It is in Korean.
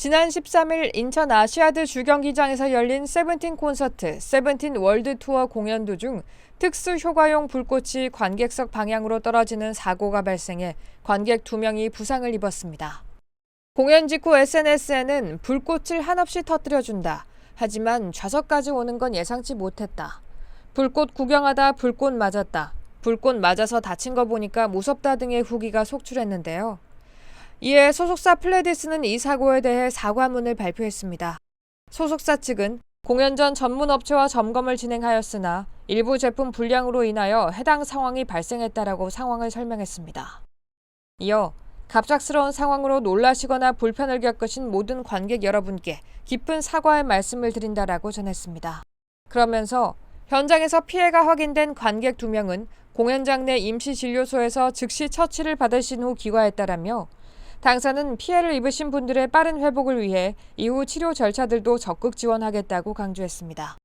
지난 13일 인천 아시아드 주경기장에서 열린 세븐틴 콘서트 세븐틴 월드 투어 공연 도중 특수 효과용 불꽃이 관객석 방향으로 떨어지는 사고가 발생해 관객 2명이 부상을 입었습니다. 공연 직후 SNS에는 불꽃을 한없이 터뜨려준다. 하지만 좌석까지 오는 건 예상치 못했다. 불꽃 구경하다 불꽃 맞았다. 불꽃 맞아서 다친 거 보니까 무섭다 등의 후기가 속출했는데요. 이에 소속사 플레디스는 이 사고에 대해 사과문을 발표했습니다. 소속사 측은 공연 전 전문 업체와 점검을 진행하였으나 일부 제품 불량으로 인하여 해당 상황이 발생했다라고 상황을 설명했습니다. 이어 갑작스러운 상황으로 놀라시거나 불편을 겪으신 모든 관객 여러분께 깊은 사과의 말씀을 드린다라고 전했습니다. 그러면서 현장에서 피해가 확인된 관객 2명은 공연장 내 임시 진료소에서 즉시 처치를 받으신 후 귀가했다라며 당사는 피해를 입으신 분들의 빠른 회복을 위해 이후 치료 절차들도 적극 지원하겠다고 강조했습니다.